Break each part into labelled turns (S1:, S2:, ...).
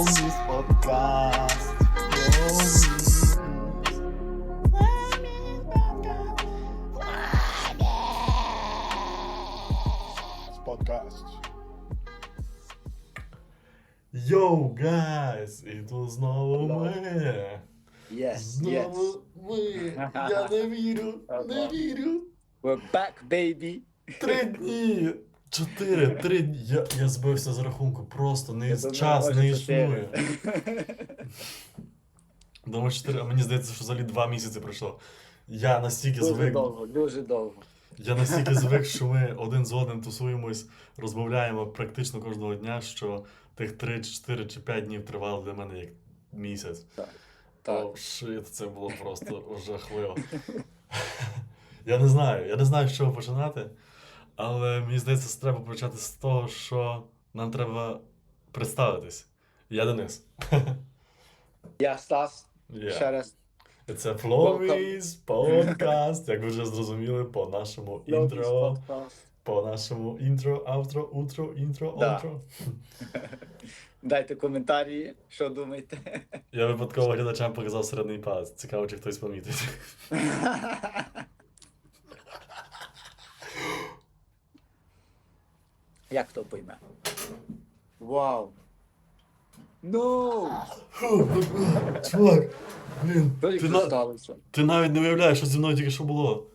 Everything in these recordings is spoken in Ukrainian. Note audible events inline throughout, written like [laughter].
S1: News Podcast. Flow News.
S2: Podcast.
S3: Йоу, гайс! І тут знову
S2: Hello.
S3: ми.
S2: Yes, yes.
S3: Знову ми. Я не вірю, не
S2: Ага.
S3: вірю.
S2: We're back, baby.
S3: Три дні. Чотири, три. Я, я збився з рахунку. Просто не
S2: Я
S3: час не існує. [laughs] Думаю, чотири, а мені здається, що взагалі два місяці пройшло. Я настільки
S2: Дуже
S3: звик.
S2: довго, дуже довго.
S3: Я настільки [laughs] звик, що ми один з одним тусуємось, розмовляємо практично кожного дня, що тих 3, 4 чи 5 днів тривало для мене як місяць.
S2: Так.
S3: О, шит, це було просто [laughs] жахливо. Я не знаю, я не знаю, з чого починати, але мені здається, що треба почати з того, що нам треба представитись. Я Денис. [laughs]
S2: Я Стас.
S3: Yeah.
S2: Ще раз.
S3: Це Flowbiz подкаст, як ви вже зрозуміли по нашому інтро. По нашому інтро, аутро, утро, інтро,
S2: Да.
S3: outro. [laughs]
S2: Дайте коментарі, що думаєте.
S3: Я випадково глядачам показав середній палець. Цікаво, чи хтось помітить. [laughs]
S2: Як хто пойме? Вау. Ну!
S3: Чувак, блін, ти, на... ти навіть не уявляєш, що зі мною тільки що було.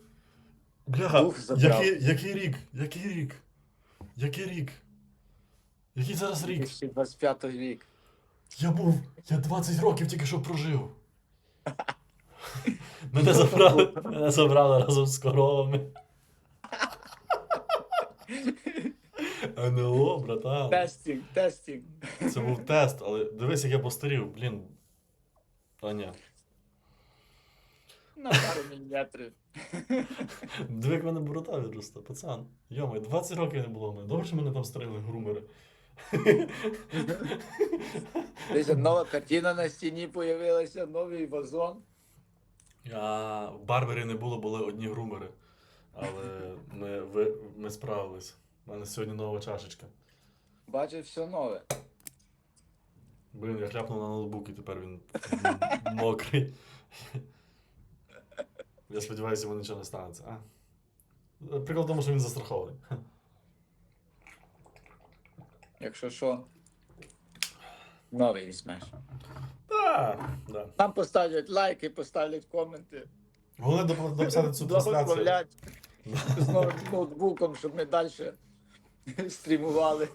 S3: Бляха, який, який рік? Який рік? Який рік? Який зараз рік?
S2: 2025 рік.
S3: Я був. Я 20 років тільки що прожив. [laughs] Мене забрали, мене забрали разом з коровами. НЛО, братан.
S2: Тестінг, тестінг.
S3: Це був тест, але дивись, як я постарів, блін. А ні.
S2: На пару міліметрів.
S3: Диви, як в мене борода відросла, пацан. Йома, 20 років не було в мене. Добре, що мене там старили грумери.
S2: Десь нова картина на стіні появилася, новий вазон.
S3: А в Барбері не було, були одні грумери. Але ми, ви, ми справились. У мене сьогодні нова чашечка.
S2: Бачиш, все нове.
S3: Блін, я хляпнув на ноутбук і тепер він [laughs] мокрий. Я сподіваюся, йому нічого не станеться. А? Прикол в тому, що він застрахований.
S2: Якщо що, новий візьмеш.
S3: Так, да.
S2: Там поставлять лайки, поставлять коменти.
S3: Головне дописати цю трансляцію.
S2: Благословлять з новим ноутбуком, щоб ми далі [laughs] стрімували.